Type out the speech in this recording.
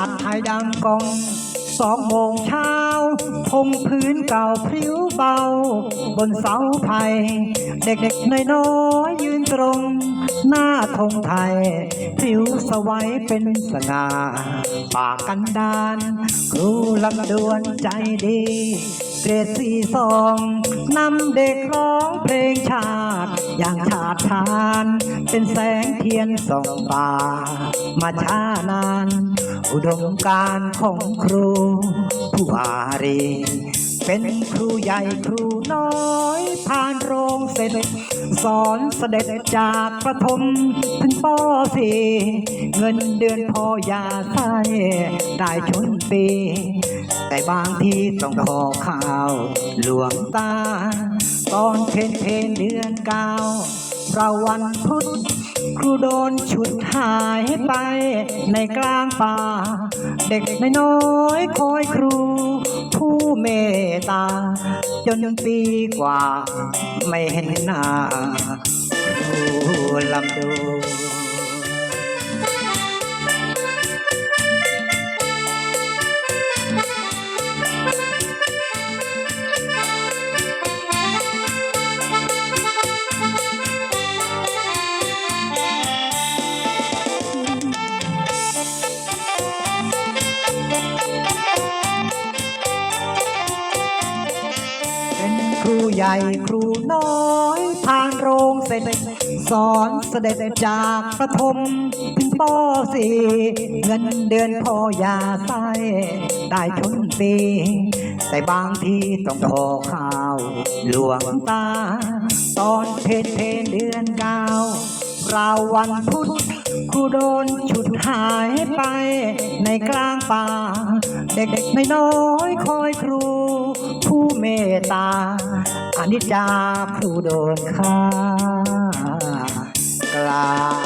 าดังกองสองโมงเช้าพงพื้นเก่าพริ้วเบา บนเสาไผ่เด็กๆน้อยๆยืนตรง หน้าธงไทยพริ้วสวัยเป็นสง่าปากกันดานครูลำดวนใจดีเกรดสี่สองนำเด็กร้องเพลงชาติ อย่างชาติชาน เป็นแสงเทียนส่องตามาช้านาน อุดมการของครูผู้อารี เป็นครูใหญ่ครูน้อยผ่านโรงเสด็จ สอนเสด็จจากประถมถึงปสี่เงินเดือนพอยาใส่ได้ชนปี แต่บางทีต้องขอข่าวหลวงตา ตอนเพนเพนเดือนเก้า เราวันพุธครูโดนฉุดหายไปในกลางป่า เด็กน้อยคอยครู ผู้เมตตา จนปีกว่าไม่เห็นหน้าครูลำดู ครูใหญ่ครูน้อยผ่านโรงเสด็จสอนเสด็จจากประถมถึงปสี่เงินเดือนพอยาใส่ได้ชนปีแต่บางทีต้องขอข้าวหลวงตา ตอนเพนเพนเดือนเก้าราววันพุธครูโดนฉุดหายไปในกลางป่า เด็กๆน้อยคอยครู มตตาอนิจจาครูโดนฆ่ากลา